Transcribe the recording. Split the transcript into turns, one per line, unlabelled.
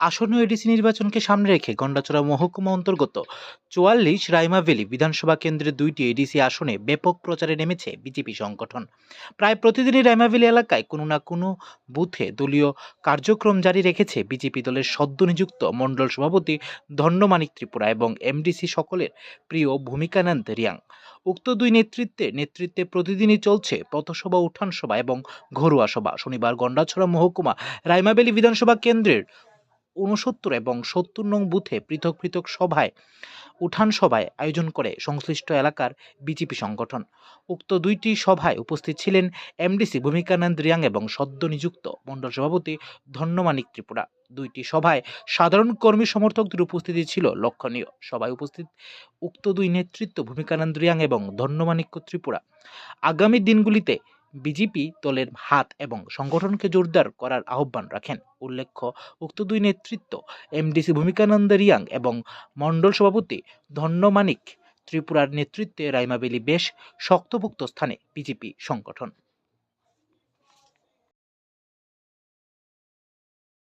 আসন্ন এডিসি নির্বাচনকে সামনে রেখে গন্ডাচড়া মহকুমা অন্তর্গত চুয়াল্লিশ রাইমাভেলি বিধানসভা কেন্দ্রের দুইটি এডিসি আসনে ব্যাপক প্রচারে নেমেছে বিজেপি সংগঠন। প্রায় প্রতিদিনই রাইমাভেলি এলাকায় কোনো না কোনো বুথে দলীয় কার্যক্রম জারি রেখেছে বিজেপি দলের সদ্য নিযুক্ত মণ্ডল সভাপতি ধন্যমানিক ত্রিপুরা এবং এমডিসি সকলের প্রিয় ভূমিকানন্দ রিয়াং। উক্ত দুই নেতৃত্বে নেতৃত্বে প্রতিদিনই চলছে পথসভা উঠান সভা এবং ঘরোয়া সভা। শনিবার গন্ডাছড়া মহকুমা রাইমাবেলি বিধানসভা কেন্দ্রের উনসত্তর এবং সত্তর নং বুথে পৃথক পৃথক সভায়, উঠান সভায় আয়োজন করে সংশ্লিষ্ট এলাকার বিজেপি সংগঠন। উক্ত দুইটি সভায় উপস্থিত ছিলেন এমডিসি ভূমিকানন্দ রিয়াং এবং সদ্য নিযুক্ত মণ্ডল সভাপতি ধন্যমানিক ত্রিপুরা। দুইটি সভায় সাধারণ কর্মী সমর্থকদের উপস্থিতি ছিল লক্ষণীয়। সভায় উপস্থিত উক্ত দুই নেতৃত্ব ভূমিকানন্দ রিয়াং এবং ধন্যমানিক্য ত্রিপুরা। আগামী দিনগুলিতে বিজেপি দলের হাত এবং সংগঠনকে জোরদার করার আহ্বান রাখেন। উল্লেখ্য, উক্ত দুই নেতৃত্ব এমডিসি ভূমিকানন্দ রিয়াং এবং মণ্ডল সভাপতি ধন্যমানিক ত্রিপুরার নেতৃত্বে রাইমাবেলি বেশ শক্তভুক্ত স্থানে বিজেপি সংগঠন।